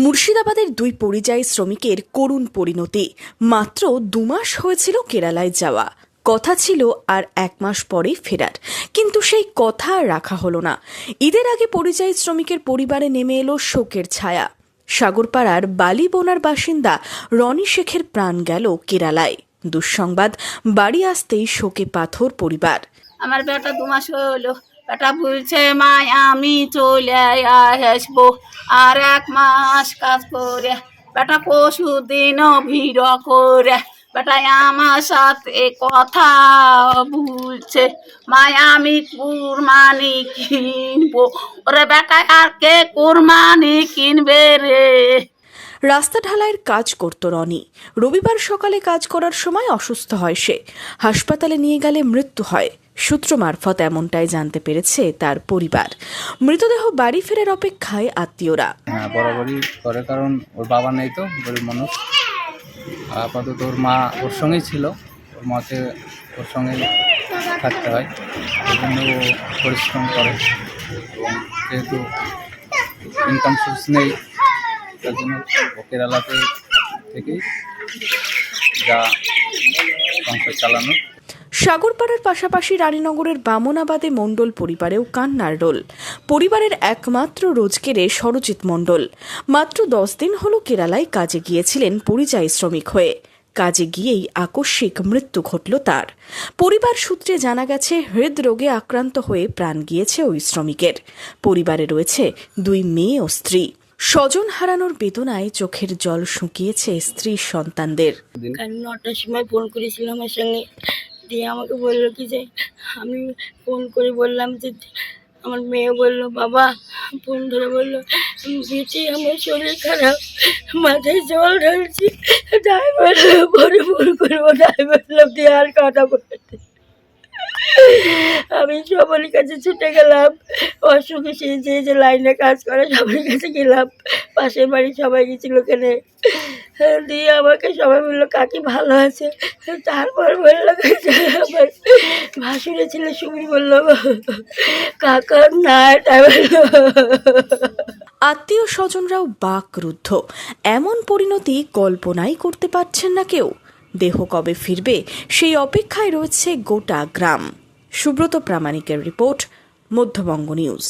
মুর্শিদাবাদের দুই পরিযায়ী শ্রমিকের করুণ পরিণতি। মাত্র দুমাস হয়েছিল কেরালায় যাওয়া। কথা ছিল আর এক মাস পরে ফেরার। কিন্তু সেই কথা রাখা হলো না। ঈদের আগে পরিযায়ী শ্রমিকের পরিবারে নেমে এলো শোকের ছায়া। সাগরপাড়ার বালিবোনার বাসিন্দা রনি শেখের প্রাণ গেল কেরালায়। দুঃসংবাদ, বাড়ি আসতেই শোকে পাথর পরিবার। আমার বেটা দু মাস হলো। বেটা বলছে মা আমি চলে আসব। আর এক মাস কাজ করে, বেটা পশু দিন ভিড় করে। বেটা আমার সাথে কথা বলছে মা আমি কুরমানি কিনবো। ওরে বেটা, আর কে কুরমানি কিনবে রে? রাস্তা ঢালাইয়ের কাজ করত রনি। রবিবার সকালে কাজ করার সময় অসুস্থ হয় সে। হাসপাতালে নিয়ে গেলে মৃত্যু হয়। সূত্র মারফত এমনটাই জানতে পেরেছে তার পরিবার। মৃতদেহ বাড়ি ফেরার অপেক্ষায় আত্মীয়রা। হ্যাঁ বরাবরই করে, কারণ ওর বাবা নেই তো, গরিব মানুষ। আপাতত ওর মা ওর সঙ্গেই ছিল, ওর মাকে ওর সঙ্গেই থাকতে হয়। জন্য ও পরিশ্রম করে। এবং যেহেতু ইনকাম সোর্স নেই, তার জন্য ও কেরালাতে থেকেই যা সংসার চালানো। সাগরপাড়ার পাশাপাশি রানীনগরের বামনাবাদে মণ্ডল পরিবারেও কান্নার রোল। পরিবারের একমাত্র রোজগেরে সরজিৎ মণ্ডল। মাত্র দশ দিন হল কেরালায় কাজে গিয়েছিলেন পরিযায়ী শ্রমিক হয়ে। কাজে গিয়েই আকস্মিক মৃত্যু ঘটল তার। পরিবার সূত্রে জানা গেছে, হৃদরোগে আক্রান্ত হয়ে প্রাণ গিয়েছে ওই শ্রমিকের। পরিবারে রয়েছে দুই মেয়ে ও স্ত্রী। স্বজন হারানোর বেদনায় চোখের জল শুকিয়েছে স্ত্রীর সন্তানদের। নটার সময় ফোন করেছিল আমার সঙ্গে। দিয়ে আমাকে বলল কি যে, আমি ফোন করে বললাম যে, আমার মেয়ে বলল, বাবা ফোন ধরে বলল, বেটি, আমার শরীর খারাপ, মাথায় জল ঢালছি ড্রাইভার পরে ফোন করব ড্রাইভার দিয়ে আর কথা বলতে আমি সবার কাছে ছুটে গেলাম, অসুখে সে যে যে লাইনে কাজ করে, সবার কাছে গেলাম, পাশের বাড়ি সবাই গেছিল ওখানে। দিয়ে আমাকে সবাই বলল, কাকি ভালো আছে? তারপর বলল আমার ভাসুরে ছিল সুমি বলল, কাকা, না তাই বলল। আত্মীয় স্বজনরাও বাকরুদ্ধ। এমন পরিণতি কল্পনাই করতে পারছেন না কেউ। দেহ কবে ফিরবে, সেই অপেক্ষায় রয়েছে গোটা গ্রাম। সুব্রত প্রামাণিকের রিপোর্ট, মধ্যবঙ্গ নিউজ।